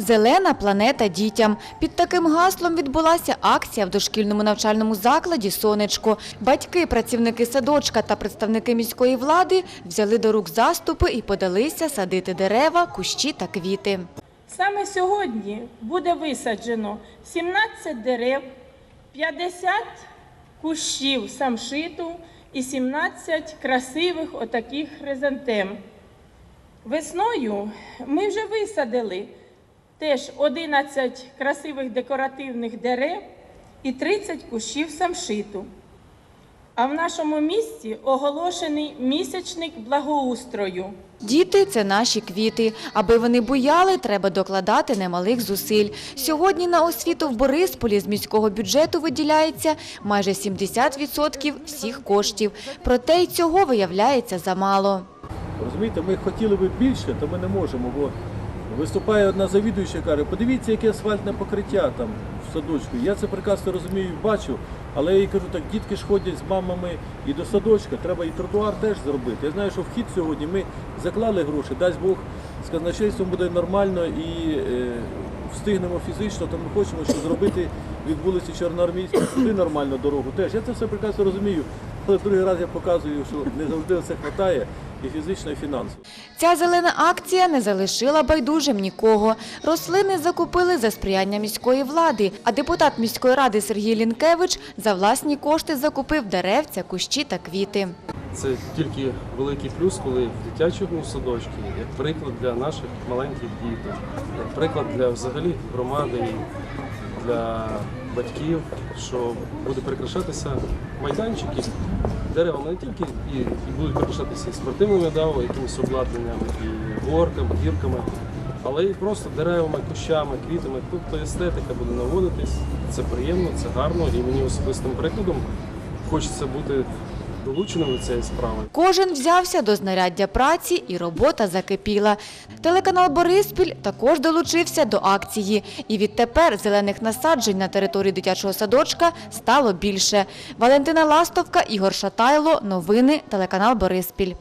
Зелена планета дітям. Під таким гаслом відбулася акція в дошкільному навчальному закладі Сонечко. Батьки, працівники садочка та представники міської влади взяли до рук заступи і подалися садити дерева, кущі та квіти. Саме сьогодні буде висаджено 17 дерев, 50 кущів самшиту і 17 красивих отаких хризантем. Весною ми вже висадили теж 11 красивих декоративних дерев і 30 кущів самшиту. А в нашому місті оголошений місячник благоустрою. Діти це наші квіти. Аби вони буяли, треба докладати немалих зусиль. Сьогодні на освіту в Борисполі з міського бюджету виділяється майже 70% всіх коштів. Проте й цього виявляється замало. Розумієте, ми хотіли би більше, то ми не можемо, бо виступає одна завідуюча каже, подивіться, яке асфальтне покриття там в садочку. Я це прекрасно розумію бачу, але я їй кажу, так дітки ж ходять з мамами і до садочка, треба і тротуар теж зробити. Я знаю, що вхід сьогодні ми заклали гроші, дасть Бог, з казначейством буде нормально і е, встигнемо фізично, то ми хочемо, щоб зробити від вулиці Чорноармійської сюди нормальну дорогу. Теж я це все прекрасно розумію. Але другий раз я показую, що не завжди це вистачає і фізично, і фінансово. Ця зелена акція не залишила байдужим нікого. Рослини закупили за сприяння міської влади, а депутат міської ради Сергій Лінкевич за власні кошти закупив деревця, кущі та квіти. Це тільки великий плюс, коли в дитячому садочку, як приклад для наших маленьких діток, як приклад для взагалі громади для батьків, що буде прикрашатися майданчики деревами не тільки і, і будуть прикрашатися і спортивними да, якимись обладнаннями, і горками, гірками, але і просто деревами, кущами, квітами. Тобто естетика буде наводитись. Це приємно, це гарно, і мені особистим прикладом хочеться бути долученим до цієї справи. Кожен взявся до знаряддя праці і робота закипіла. Телеканал Бориспіль також долучився до акції. І відтепер зелених насаджень на території дитячого садочка стало більше. Валентина Ластовка, Ігор Шатайло. Новини телеканал Бориспіль.